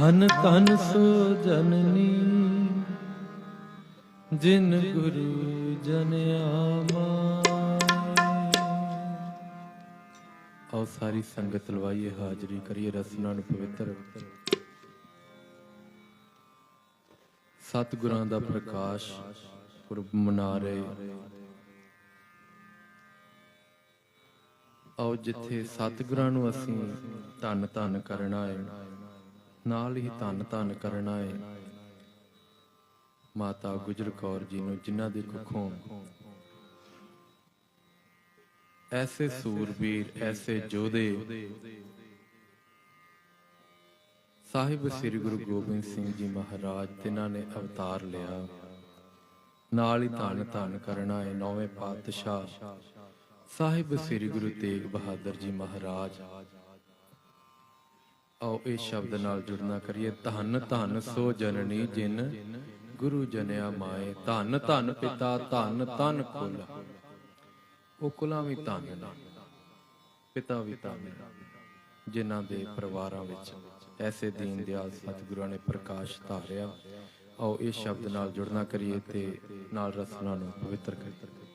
ਧਨ ਧਨ ਸੋ ਜਨਨੀ ਜਿਨ ਗੁਰੂ ਜਨ ਆਮਾਏ। ਆਓ ਸਾਰੀ ਸੰਗਤ ਲਵਾਈਏ, ਹਾਜ਼ਰੀ ਕਰੀਏ, ਰਸਨਾ ਨੂੰ ਪਵਿੱਤਰ ਸਤਿਗੁਰਾਂ ਦਾ ਪ੍ਰਕਾਸ਼ ਪੁਰਬ ਮਨਾ ਰਹੇ। ਆਓ ਜਿੱਥੇ ਸਤਿਗੁਰਾਂ ਨੂੰ ਅਸੀਂ ਧੰਨ ਧੰਨ ਕਰਨਾ ਹੈ ਨਾਲ ਹੀ ਧੰਨ ਧੰਨ ਕਰਨਾ ਹੈ ਮਾਤਾ ਗੁਜਰ ਕੌਰ ਜੀ ਨੂੰ ਜਿਨ੍ਹਾਂ ਦੀ ਕੁੱਖੋਂ ਐਸੇ ਸੂਰਬੀਰ, ਐਸੇ ਯੋਧੇ ਸਾਹਿਬ ਸ੍ਰੀ ਗੁਰੂ ਗੋਬਿੰਦ ਸਿੰਘ ਜੀ ਮਹਾਰਾਜ ਜਿਨ੍ਹਾਂ ਨੇ ਅਵਤਾਰ ਲਿਆ। ਨਾਲ ਹੀ ਧੰਨ ਧੰਨ ਕਰਨਾ ਹੈ ਨੌਵੇਂ ਪਾਤਸ਼ਾਹ ਸਾਹਿਬ ਸ੍ਰੀ ਗੁਰੂ ਤੇਗ ਬਹਾਦਰ ਜੀ ਮਹਾਰਾਜ। ਆਓ ਇਹ ਸ਼ਬਦ ਨਾਲ ਜੁੜਨਾ ਕਰੀਏ। ਧੰਨ ਧੰਨ ਸੋ ਜਨਨੀ ਜਿਨ ਗੁਰੂ ਜਨਿਆ ਮਾਏ। ਧੰਨ ਧੰਨ ਪਿਤਾ ਧੰਨ ਧੰਨ ਕੁਲ। ਉਹ ਕੁਲਾਂ ਵੀ ਧੰਨ ਨੇ। ਪਿਤਾ ਵੀ ਧੰਨ ਨੇ, ਜਿਨ੍ਹਾਂ ਦੇ ਪਰਿਵਾਰਾਂ ਵਿੱਚ ਐਸੇ ਦੀਨ ਦਿਆਲ ਸਤਿਗੁਰਾਂ ਨੇ ਪ੍ਰਕਾਸ਼ ਧਾਰਿਆ। ਆਓ ਇਹ ਸ਼ਬਦ ਨਾਲ ਜੁੜਨਾ ਕਰੀਏ ਤੇ ਨਾਲ ਰਸਨਾ ਨੂੰ ਪਵਿੱਤਰ ਕਰੀਏ।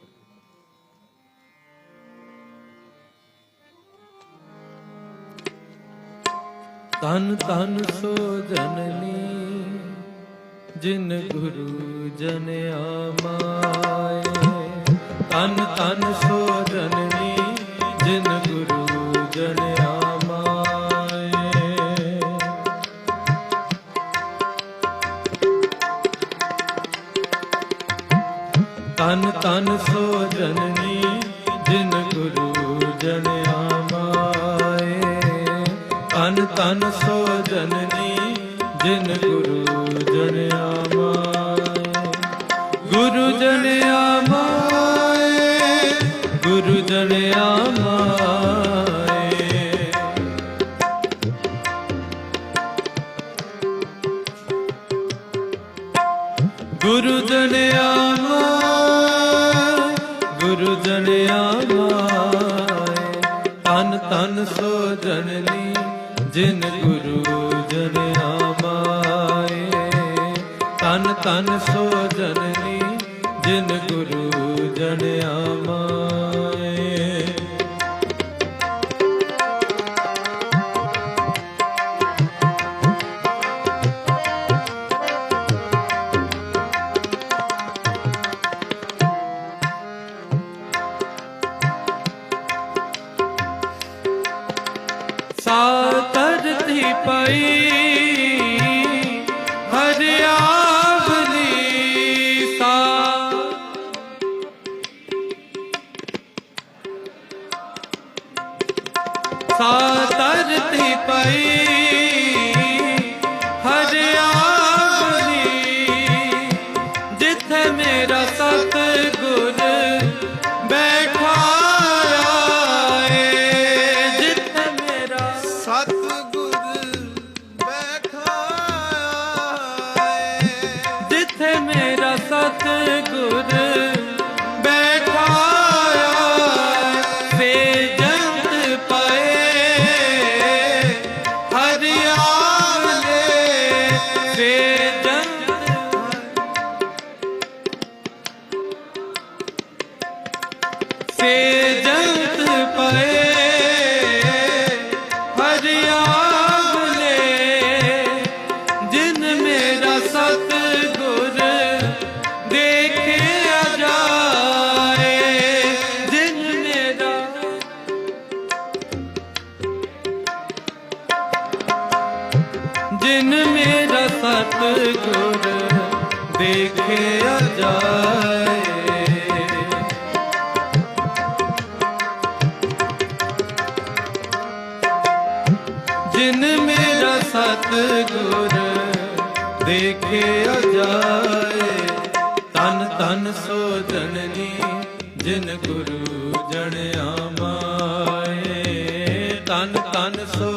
ਤਨ ਤਨ ਸੋ ਜਨਨੀ ਜਿਨ ਗੁਰੂ ਜਨ ਆਮਾਏ। ਤਨ ਤਨ ਸੋ ਜਨਨੀ ਜਿਨ ਗੁਰੂ ਜਨ ਗੁਰੂ ਜਨ ਗੁਰੂ ਜਨ ਆਮਾਏ ਗੁਰੂ ਜਨ ਆਮਾਏ ਤਨ ਤਨ ਸੋ ਜਨਨੀ ਜਿਨ ਗੁਰੂ ਜਨਿਆ ਮਾਏ ਤਨ ਤਨ ਸੋ ਜਨਨੀ ਜਿਨ ਗੁਰੂ ਜਨ ਆਮਾਏ さあ ਜਿਨ ਮੇਰਾ ਸਤਿਗੁਰ ਦੇਖਿਆ ਜਾਏ। ਜਿਨ ਮੇਰਾ ਜਿਨ ਮੇਰਾ ਸਤਿਗੁਰ ਦੇਖਿਆ ਜਾਏ। ਸਤਿਗੁਰ ਦੇਖਿਆ ਜਾਏ ਤਨ ਤਨ ਸੋ ਜਨਨੀ ਜਿਨ ਗੁਰੂ ਜਨ ਆਮਾਏ ਤਨ ਤਨ ਸੋ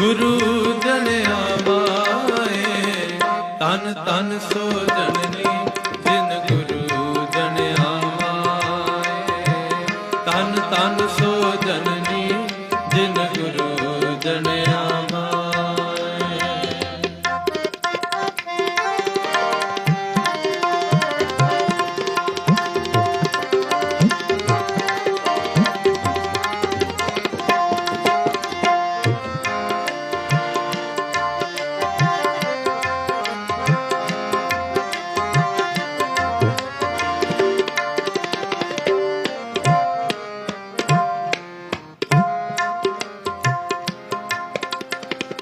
ਗੁਰੂ ਜਲਿਆ ਬਾਏ ਤਨ ਤਨ ਸੋ ਜਨ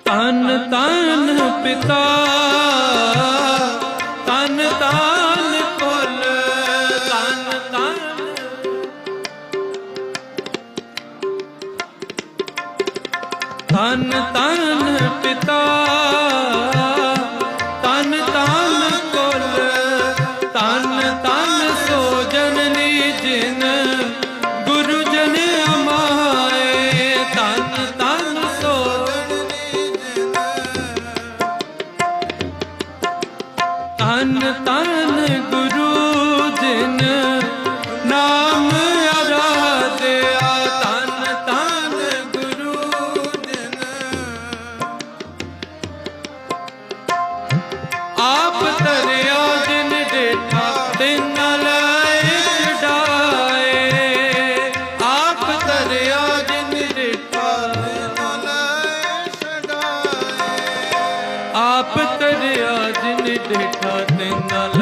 ਤਨ ਤਨ ਪਿਤਾ। ਡਿਠਾ ਤੈਨਾਂ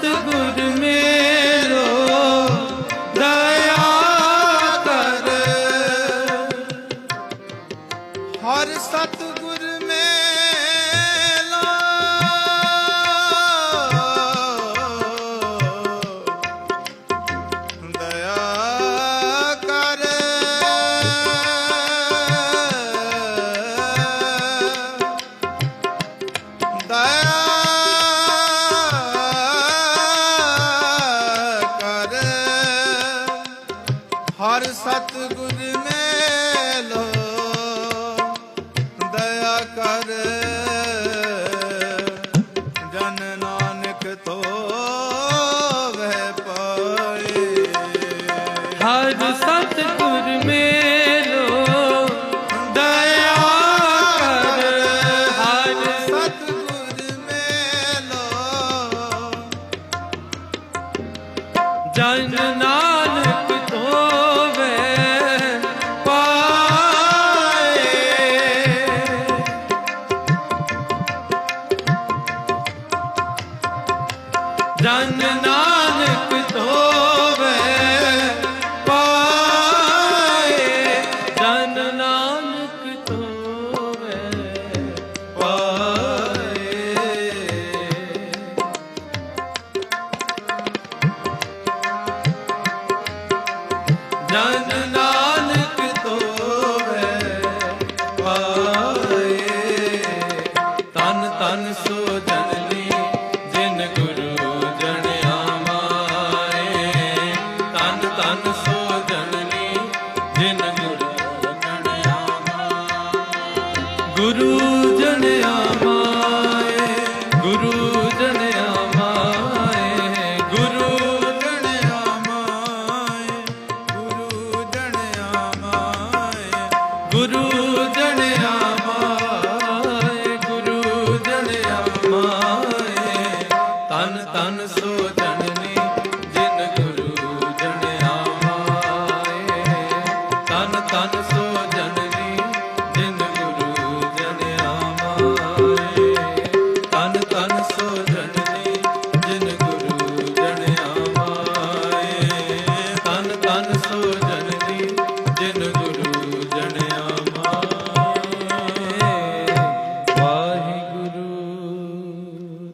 ਸਤਿਗੁਰ ਮੇਰੋ ਦਇਆ ਹਰ ਸਤਿਗੁਰ ਸਤਿਗੁਰ ਜਨ ਨਾਨਕ ਧੋਵੇ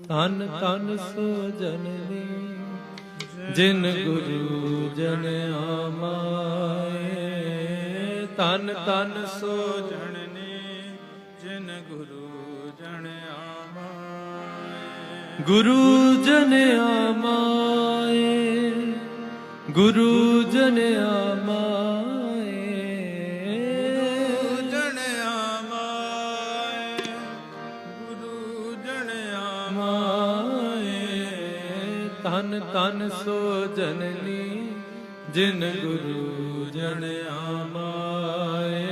ਤਨ ਤਨ ਸੋ ਜਨਨੀ ਜਿਨ ਗੁਰੂ ਜਨ ਆਮਾਏ। ਤਨ ਤਨ ਸੋ ਜਨਨੀ ਜਿਨ ਗੁਰੂ ਜਨ ਆਮਾਏ। ਗੁਰੂ ਜਨ ਆਮਾਏ, ਗੁਰੂ ਜਨ ਆਮਾਏ। ਤਨ ਤਨ ਸੋ ਜਨਨੀ ਜਿਨ ਗੁਰੂ ਜਨ ਆਮਾਏ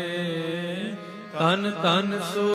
ਤਨ ਤਨ ਸੋ